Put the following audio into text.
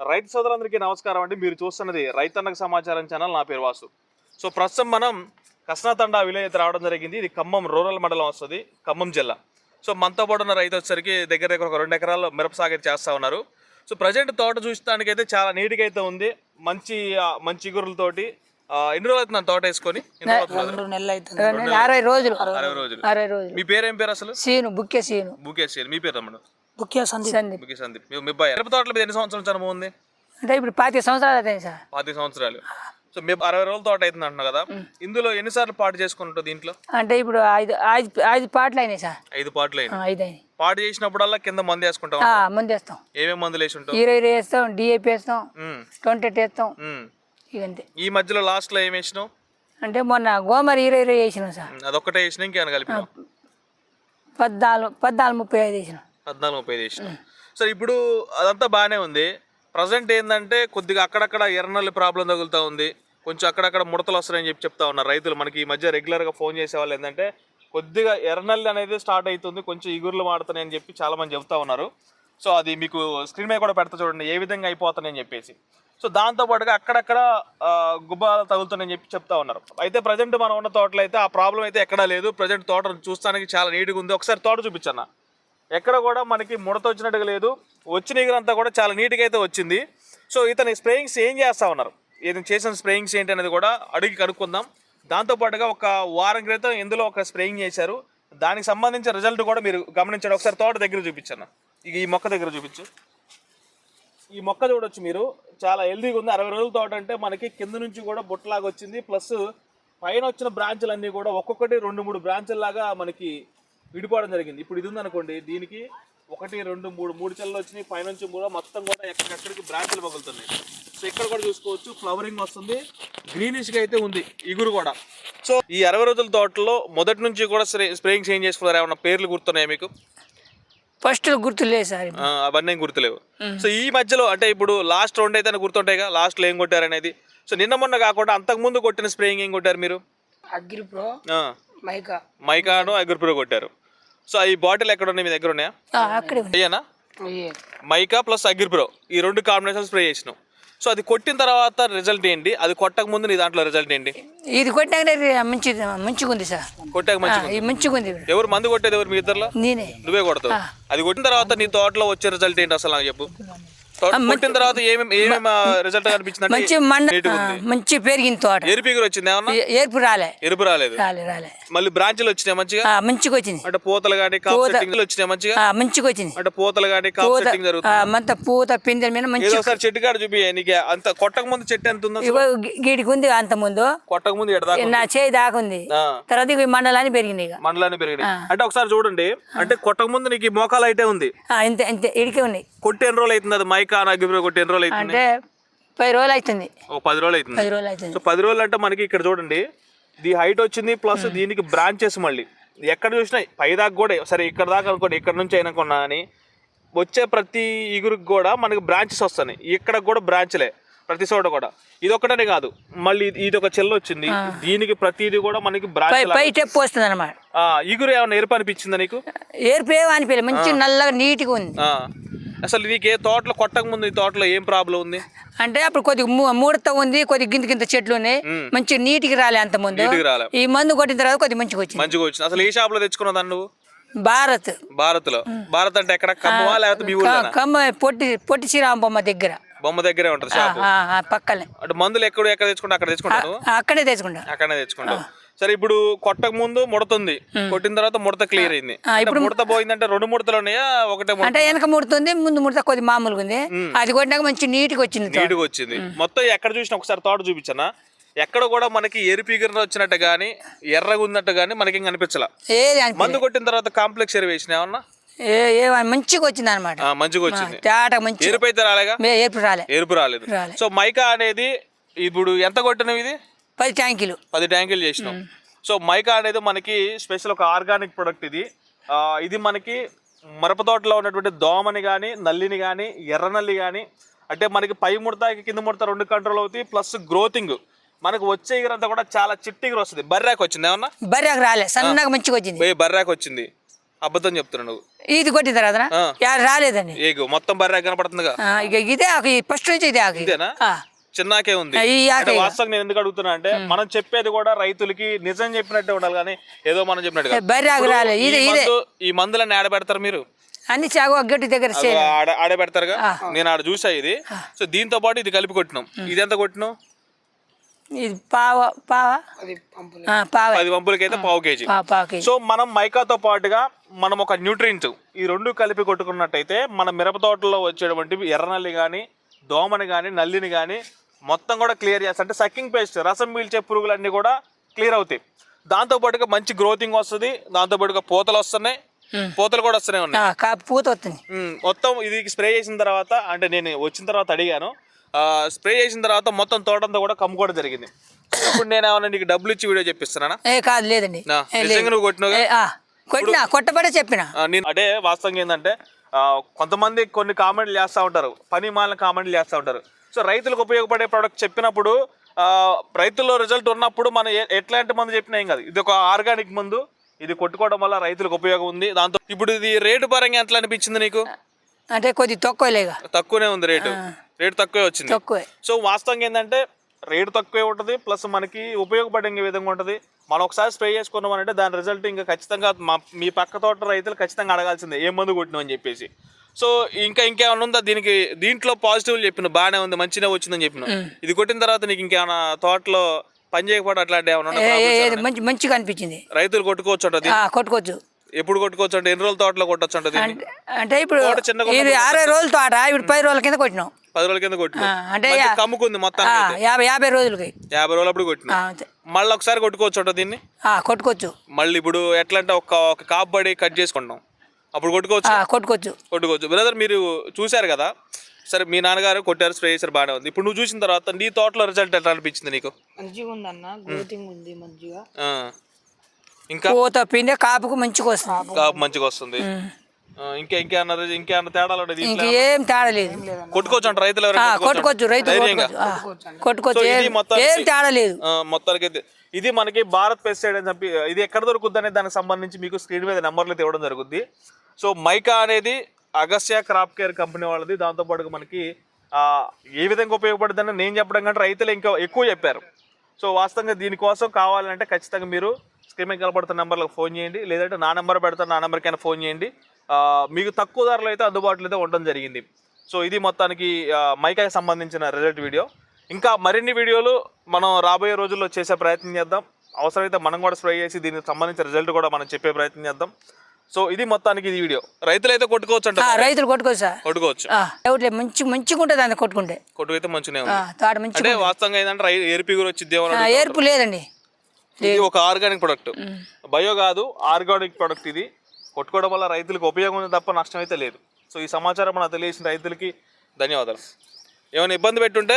రైతు సోదరులందరికీ నమస్కారం అండి. మీరు చూస్తున్నది రైతన్నకు సమాచారం ఛానల్. నా పేరు వాసు. సో ప్రస్తుతం మనం కస్నాతండా విలేజ్ అయితే రావడం జరిగింది. ఇది ఖమ్మం రూరల్ మండలం వస్తుంది ఖమ్మం జిల్లా. సో మనతో పాటు ఉన్న రైతు వచ్చేసరికి దగ్గర దగ్గర ఒక రెండు ఎకరాల్లో మిరప సాగు చేస్తూ ఉన్నారు. సో ప్రజెంట్ తోట చూడటానికి అయితే చాలా నీట్గా అయితే ఉంది. మంచి మంచి ఇగురులతోటి ఆ, ఎన్ని రోజులు అవుతుంది తోట వేసుకొని? అరవై రోజులు. అరవై మీ పేరు ఏం పేరు అసలు? Scene బుక్కే scene. బుకేష్ మీ పేరు తమ్ముడు? బుక్కే సందీప్. సందీప్. బుకే సందీప్. మీ- మీ అబ్బాయి మిరప తోటల మీద ఎన్ని సంవత్సరాల నుంచి అనుభవం ఉంది అంటే ఇప్పుడు పాతిక సంవత్సరాలు అవుతాయి సార్. పాతి సంవత్సరాలు. సో మేము అరవై రోజుల తోట అవుతుంది అంటున్నావు కదా. ఇందులో ఎన్నిసార్లు పాటు చేసుకుంటావు దీంట్లో? అంటే ఇప్పుడు ఐదు ఐదు ఐదు పాటలు అయినాయి సార్. ఐదు పాటలు ఆ, అయినాయి ఐదు అయినాయి. పాటు చేసినప్పుడల్లా కింద మందు వేసుకుంటాం ఆ, ముందు వేస్తాం. ఏమేమి మందులు వేసి ఉంటావు ఇరవై ఇరవై వేస్తాం డిఏపి వేస్తాం ఉమ్, ట్వంటీ వేస్తాం. ఉమ్. ఇదంతే ఈ మధ్యలో లాస్ట్లో ఏం వేసినావు? అంటే మొన్న గోమరి ఇరవై ఇరవై వేసినాం సార్. ఉమ్, అదొక్కటే వేసినా ఇంకేమైనా కలిపినావు? పద్నాలుగు పద్నాలుగు ముప్పై ఐదు వేసినాం. పద్నాలుగు ముప్పై సో ఇప్పుడు అదంతా బాగానే ఉంది. ప్రజెంట్ ఏంటంటే కొద్దిగా అక్కడక్కడ ఎర్రనల్లి ప్రాబ్లం తగులుతూ ఉంది. కొంచెం అక్కడక్కడ ముడతలు వస్తాయని చెప్పి చెప్తా ఉన్నారు రైతులు. మనకి ఈ మధ్య రెగ్యులర్గా ఫోన్ చేసే వాళ్ళు ఏంటంటే కొద్దిగా ఎర్రనల్లి అనేది స్టార్ట్ అవుతుంది కొంచెం ఇగుర్లు మాడుతున్నాయి అని చెప్పి చాలా మంది చెప్తా ఉన్నారు. సో అది మీకు స్క్రీన్ మీద కూడా పెడతా చూడండి ఏ విధంగా అయిపోతున్నాయని చెప్పేసి. సో దాంతో పాటుగా అక్కడక్కడ గుబ్బాలు తగులుతున్నాయని చెప్పి చెప్తా ఉన్నారు. అయితే ప్రజెంట్ మనం ఉన్న తోటలో అయితే ఆ ప్రాబ్లం అయితే ఎక్కడా లేదు. ప్రజెంట్ తోట చూస్తానికి చాలా నీట్గా ఉంది. ఒకసారి తోట చూపించన్నా. ఎక్కడ కూడా మనకి ముడత వచ్చినట్టుగా లేదు. వచ్చిన ఎగురంతా కూడా చాలా నీట్గా అయితే వచ్చింది. సో ఇతని స్ప్రేయింగ్స్ ఏం చేస్తా ఉన్నారు? ఇతను చేసిన స్ప్రేయింగ్స్ ఏంటి అనేది కూడా అడిగి కనుక్కుందాం. దాంతోపాటుగా ఒక వారం క్రితం ఇందులో ఒక స్ప్రేయింగ్ చేశారు. దానికి సంబంధించిన రిజల్ట్ కూడా మీరు గమనించండి. ఒకసారి తోట దగ్గర చూపించాను ఇక ఈ మొక్క దగ్గర చూపించు. ఈ మొక్క చూడొచ్చు మీరు. చాలా హెల్దీగా ఉంది. అరవై రోజుల తోట అంటే మనకి కింద నుంచి కూడా బుట్టలాగా వచ్చింది. ప్లస్ పైన వచ్చిన బ్రాంచులు అన్నీ కూడా ఒక్కొక్కటి రెండు మూడు బ్రాంచ్ల లాగా మనకి విడిపోవడం జరిగింది. ఇప్పుడు ఇది ఉందనుకోండి దీనికి ఒకటి రెండు మూడు మూడు చెల్లలు వచ్చినాయి పైనుంచి కూడా మొత్తం కూడా ఎక్కడికి బ్రాంచులు పగులుతున్నాయి. సో ఇక్కడ కూడా చూసుకోవచ్చు ఫ్లవరింగ్ వస్తుంది గ్రీనిష్గా అయితే ఉంది ఇగురు కూడా. సో ఈ అరవై రోజుల తోటలో మొదటి నుంచి కూడా స్ప్రే స్ప్రేయింగ్ చేంజ్ చేసుకున్నారు? ఏమన్నా పేర్లు గుర్తున్నాయా మీకు? ఫస్ట్ గుర్తు లేదు సార్ అవన్నీ గుర్తులేవు. సో ఈ మధ్యలో అంటే ఇప్పుడు లాస్ట్ రెండు అయితే గుర్తుంటాయిగా లాస్ట్లో ఏం కొట్టారు అనేది. సో నిన్న మొన్న కాకుండా అంతకు ముందు కొట్టిన స్ప్రేయింగ్ ఏం కొట్టారు మీరు? అగ్రి ప్రో ఆ, మైకా. మైకాను అగ్రిపురో కొట్టారు. సో ఈ బాటిల్ ఎక్కడ ఉన్నాయి మీ దగ్గర ఉన్నాయా? అక్కడే ఉంది అయ్యానా? మైకా ప్లస్ అగ్రిపురో. ఈ రెండు కాంబినేషన్ స్ప్రే చేసినావు సో అది కొట్టిన తర్వాత రిజల్ట్ ఏంటి? అది కొట్టక ముందు నీ దాంట్లో రిజల్ట్ ఏంటి? ఇది కొట్టాక మంచి మంచిగా ఉంది సార్. కొట్టాక ఆ, మంచి ఇది మంచిగా ఉంది ఎవరు మందు కొట్టేది ఎవరు మీ ఇద్దరులో? నేనే. నువ్వే కొడతావు. అది కొట్టిన తర్వాత నీ తోటలో వచ్చే రిజల్ట్ ఏంటి అసలు నాకు చెప్పు. తోట కొట్టిన తర్వాత ఏమేమి ఏమేమి రిజల్ట్ కనిపించింది మంచి మండ మంచి పెరిగింది తోట. ఎరుపు ఎగురు వచ్చింది ఏమన్నా? ఏర్పు రాలే. ఎరుపు రాలేదు. రాలే రాలే. మళ్ళీ బ్రాంచ్లు వచ్చినాయి మంచిగా? మంచిగా వచ్చింది అంటే పూతలు కాప్ సెట్టింగ్ వచ్చినాయి మంచిగా? మంచిగా వచ్చింది అంటే పూతలు కాప్ పూత మంత పూత పిందెల మీద మంచి ఒకసారి చెట్టు కాడ చూపి నీకు అంత కొట్టక ముందు చెట్టు ఎంత ఉందో గీడికి ఉంది అంత ముందు. కొట్టక ముందు నా చేయి దాకుంది తర్వాత ఈ మండలాన్ని పెరిగింది ఇక మండలాన్ని పెరిగినాయి. అంటే ఒకసారి చూడండి. అంటే కొట్టక ముందు నీకు మోకాలు అయితే ఉంది. ఆ, ఇంతే ఇంతే ఇడికే ఉన్నాయి. కొట్టి ఎన్ని రోజులు అవుతుంది అది? మైకా అగ్గిపురం కొట్టి ఎన్ని రోజులు అవుతుంది అంటే పది రోజులు అవుతుంది ఒక పది రోజులు అవుతుంది పది రోజులు అవుతుంది సో పది రోజులు అంటే మనకి ఇక్కడ చూడండి ది హైట్ వచ్చింది ప్లస్ దీనికి బ్రాంచెస్ మళ్ళీ. ఎక్కడ చూసినా పైదాకా కూడా సరే ఇక్కడ దాకా అనుకోండి ఇక్కడ నుంచి అయినా కొన్నా అని వచ్చే ప్రతి ఇగురికి కూడా మనకి బ్రాంచెస్ వస్తున్నాయి ఇక్కడ కూడా బ్రాంచ్లే ప్రతి చోట కూడా. ఇది ఒక్కటనే కాదు మళ్ళీ ఇది- ఇది ఒక చెల్లు వచ్చింది దీనికి ప్రతిది కూడా మనకి పై బ్రాంచ్ పై టెప్పు వస్తుంది అనమాట ఇగురు ఏమైనా ఎరుపు అనిపించిందా నీకు? ఏర్పు ఏమో అనిపించలేదు మంచి నల్లగా నీట్గా ఉంది. ఆ. అసలు నీకు ఏ తోటలో కొట్టక ముందు ఈ తోటలో ఏం ప్రాబ్లం ఉంది? అంటే అప్పుడు కొద్దిగా ముడత ఉంది కొద్దిగా గింత గింత చెట్లు ఉన్నాయి. మంచి నీట్గా రాలే అంత ముందు. ఈ మందు కొట్టిన తర్వాత కొద్దిగా మంచిగా వచ్చింది. మంచిగా వచ్చింది. అసలు ఏ షాప్లో తెచ్చుకున్నావు దాన్ని నువ్వు? భారత్. భారత్లో భారత్ అంటే ఎక్కడ? ఖమ్మమా లేకపోతే మీ ఊళ్ళో కమ్మ పొట్టి పొట్టి శ్రీరామ బొమ్మ దగ్గర. బొమ్మ దగ్గరే ఉంటుంది షాప్. పక్కనే. అంటే మందులు ఎక్కడ ఎక్కడ తెచ్చుకుంటా అక్కడ తెచ్చుకుంటాను అక్కడే తెచ్చుకుంటా. అక్కడనే తెచ్చుకుంటావు. సరే ఇప్పుడు కొట్టక ముందు ముడతుంది. కొట్టిన తర్వాత ముడత క్లియర్ అయింది. అంటే ముడత పోయిందంటే రెండు ముడతలు ఉన్నాయా? ఒకటే అంటే వెనక ముడుతుంది ముందు ముడత కొద్ది మామూలుగా ఉంది. అది కొట్టినాక మంచి నీట్గా వచ్చింది. నీట్గా వచ్చింది. మొత్తం ఎక్కడ చూసినా ఒకసారి తోట చూపించనా? ఎక్కడ కూడా మనకి ఎరిపిగిరిన వచ్చినట్టు కానీ ఎర్రగా ఉన్నట్టు కానీ మనకి అనిపించాల మందు కొట్టిన తర్వాత కాంప్లెక్స్ ఎరువు వేసిన ఏమన్నా? మంచిగా వచ్చింది అనమాట మంచిగా వచ్చింది. తేట మంచి ఎరుపు అయితే రాలేగా? ఏర్పు రాలే. ఎరుపు రాలేదు. రాలే. సో మైకా అనేది ఇప్పుడు ఎంత కొట్టినవి ఇది? పది ట్యాంకులు. పది ట్యాంకులు చేసినాం. సో మైకా అనేది మనకి స్పెషల్ ఒక ఆర్గానిక్ ప్రొడక్ట్ ఇది. ఇది మనకి మిరప తోటలో ఉన్నటువంటి దోమని కానీ నల్లిని కానీ ఎర్ర నల్లి కానీ అంటే మనకి పై ముడత కింద ముడత రెండు కంట్రోల్ అవుతాయి ప్లస్ గ్రోతింగ్ మనకు వచ్చే ఎగురంతా కూడా చాలా చిట్టి ఎగురు వస్తుంది. బర్రాకు వచ్చింది ఏమన్నా? బర్రెకు రాలే సన్నగా మంచిగా వచ్చింది. బర్రాకు వచ్చింది? అబద్ధం చెప్తున్నావు నువ్వు. ఇది కొట్టిన తర్వాత రాలేదండి మొత్తం బర్రె కనపడుతుందిగా. ఆ, ఇక ఇదే ఫస్ట్ నుంచి ఇదే ఇదేనా? చిన్నాకే ఉంది. వాస్తవం నేను ఎందుకు అడుగుతున్నా అంటే మనం చెప్పేది కూడా రైతులకి నిజం చెప్పినట్టే ఉండాలి కానీ ఏదో మనం రాలే. ఈ ఇదే- ఇదే. మందు- ఈ మందులన్నీ ఆడ పెడతారు మీరు? అన్ని చాగు గట్టి దగ్గర అగో చేయాలి ఆడ ఆడ పెడతారుగా? నేను ఆడ చూసా ఇది. సో దీంతో పాటు ఇది కలిపి కొట్టినాం. ఇది ఎంత కొట్టినాం? ఇది పావ పావ? ఆ, పావ. పది పంపులకి అయితే పావు కేజీ. పా- పావు కేజీ. సో మనం మైకాతో పాటుగా మనం ఒక న్యూట్రియంట్ ఈ రెండు కలిపి కొట్టుకున్నట్టయితే మన మిరప తోటలో వచ్చేటువంటి ఎర్రనల్లి కానీ దోమని కానీ నల్లిని కానీ మొత్తం కూడా క్లియర్ చేస్తా. అంటే సక్కింగ్ పేస్ట్ రసం పీల్చే పురుగులన్నీ కూడా క్లియర్ అవుతాయి. దాంతో పాటుగా మంచి గ్రోతింగ్ వస్తుంది. దాంతో పాటుగా పూతలు వస్తున్నాయి. పూతలు కూడా వస్తూనే ఉన్నాయి. పూత వస్తుంది. మొత్తం ఇది స్ప్రే చేసిన తర్వాత అంటే నేను వచ్చిన తర్వాత అడిగాను. ఆ, స్ప్రే చేసిన తర్వాత మొత్తం తోటంతా కూడా కమ్ముకోవడం జరిగింది. ఇప్పుడు నేను ఏమన్నా నీకు డబ్బులు ఇచ్చి వీడియో చెప్పిస్తున్నానా? ఏ కాదు లేదండి. నువ్వు కొట్టినా కొట్టబడే చెప్పిన. నేను అంటే వాస్తవంగా ఏంటంటే కొంతమంది కొన్ని కామెంట్లు చేస్తూ ఉంటారు. పని మాలిన కామెంట్లు చేస్తూ ఉంటారు. సో రైతులకు ఉపయోగపడే ప్రోడక్ట్ చెప్పినప్పుడు రైతుల్లో రిజల్ట్ ఉన్నప్పుడు మనం ఎట్లాంటి మందు చెప్పినా ఏం కాదు. ఇది ఒక ఆర్గానిక్ మందు. ఇది కొట్టుకోవడం వల్ల రైతులకు ఉపయోగం ఉంది. దాంతో ఇప్పుడు ఇది రేటు పరంగా ఎట్లా అనిపించింది నీకు? అంటే కొద్ది తక్కువలేగా తక్కువనే ఉంది రేటు. రేటు తక్కువే వచ్చింది. తక్కువే. సో వాస్తవంగా ఏంటంటే రేటు తక్కువే ఉంటుంది ప్లస్ మనకి ఉపయోగపడే విధంగా ఉంటుంది. మనం ఒకసారి స్ప్రే చేసుకున్నాం అంటే దాని రిజల్ట్ ఇంకా ఖచ్చితంగా మా మీ పక్క తోట రైతులు ఖచ్చితంగా అడగాల్సిందే ఏ మందు కొట్టినాం అని చెప్పేసి. సో ఇంకా ఇంకేమైనా ఉందా? దీనికి దీంట్లో పాజిటివ్ చెప్పిన బాగానే ఉంది మంచిగా వచ్చిందని చెప్పిన. ఇది కొట్టిన తర్వాత నీకు ఇంకేమైనా తోటలో పని చేయకపోవడం అట్లాంటి ఏమైనా మంచి మంచిగా అనిపించింది. రైతులు కొట్టుకోవచ్చు కొట్టుకోవచ్చు. ఎప్పుడు కొట్టుకోవచ్చు అంటే ఎన్ని రోజుల తోటలో కొట్టచ్చు ఉంటుంది అంటే అంటే ఇప్పుడు ఇది అరవై రోజుల తోట ఇప్పుడు పది రోజుల కింద కొట్టినాం. పది రోజుల కింద కొట్టిన. అంటే కమ్ముకుంది మొత్తం యాభై యాభై రోజులకి. యాభై రోజులు అప్పుడు కొట్టిన. మళ్ళీ ఒకసారి కొట్టుకోవచ్చు ఉంటుంది దీన్ని? కొట్టుకోవచ్చు. మళ్ళీ ఇప్పుడు ఎట్లా అంటే ఒక ఒక కాపు పడి కట్ చేసుకుంటాం. అప్పుడు కొట్టుకోవచ్చు ఆ, కొట్టుకోవచ్చు. కొట్టుకోవచ్చు. బ్రదర్ మీరు చూశారు కదా? సరే మీ నాన్నగారు కొట్టారు స్ప్రే చేశారు బాగానే ఉంది. ఇప్పుడు నువ్వు చూసిన తర్వాత నీ తోటలో రిజల్ట్ ఎట్లా అనిపించింది నీకు? మంచిగా ఉందన్న. గ్రోతింగ్ ఉంది మంచిగా. ఆ. ఇంకా? పూత పిండి కాపుకు మంచిగా వస్తుంది. కాపు. మంచిగా వస్తుంది. ఆ, ఇంకా ఇంకేమన్నా ఇంకేమన్నా తేడాలు ఉన్నాయి దీంట్లో ఇంకేం తేడా లేదు. కొట్టుకోవచ్చు అంట రైతులు కొట్టుకోవచ్చు? రైతు కొట్టుకోవచ్చు. ఏం- తేడా లేదు. మొత్తానికి అయితే ఇది మనకి భారత్ పెస్టిసైడ్ అని చెప్పి ఇది ఎక్కడ దొరుకుద్ది అనే దానికి సంబంధించి మీకు స్క్రీన్ మీద నెంబర్లు అయితే ఇవ్వడం జరుగుద్ది. సో మైకా అనేది అగస్య క్రాప్ కేర్ కంపెనీ వాళ్ళది. దాంతోపాటు మనకి ఏ విధంగా ఉపయోగపడుతుందని నేను చెప్పడం కంటే రైతులు ఇంకా ఎక్కువ చెప్పారు. సో వాస్తవంగా దీనికోసం కావాలంటే ఖచ్చితంగా మీరు స్క్రీన్ మీద నెంబర్లకు ఫోన్ చేయండి. లేదంటే నా నెంబర్ పెడతాను నా నెంబర్కైనా ఫోన్ చేయండి. మీకు తక్కువ ధరలో అయితే అందుబాటులో అయితే ఉండడం జరిగింది. సో ఇది మొత్తానికి మైకాకి సంబంధించిన రిజల్ట్ వీడియో. ఇంకా మరిన్ని వీడియోలు మనం రాబోయే రోజుల్లో చేసే ప్రయత్నం చేద్దాం. అవసరమైతే మనం కూడా స్ప్రే చేసి దీనికి సంబంధించిన రిజల్ట్ కూడా మనం చెప్పే ప్రయత్నం చేద్దాం. సో ఇది మొత్తానికి ఇది వీడియో. రైతులు అయితే కొట్టుకోవచ్చు అంట రైతులు కొట్టుకోవచ్చు సార్. కొట్టుకోవచ్చు. ఆ, డౌట్ లేదు మంచి మంచిగా ఉంటుంది దాన్ని కొట్టుకుంటే. కొట్టుకైతే ఉంది. తోట మంచిగా అంటే వాస్తవంగా ఏంటంటే రై ఏర్పిగురు వచ్చింది ఏర్పు లేదండి. ఇది ఒక ఆర్గానిక్ ప్రొడక్ట్ బయో కాదు ఆర్గానిక్ ప్రొడక్ట్ ఇది. కొట్టుకోవడం వల్ల రైతులకు ఉపయోగం ఉంది తప్ప నష్టం అయితే లేదు. సో ఈ సమాచారం మనకు తెలియజేసిన రైతులకి ధన్యవాదాలు. ఏమైనా ఇబ్బంది పెట్టుంటే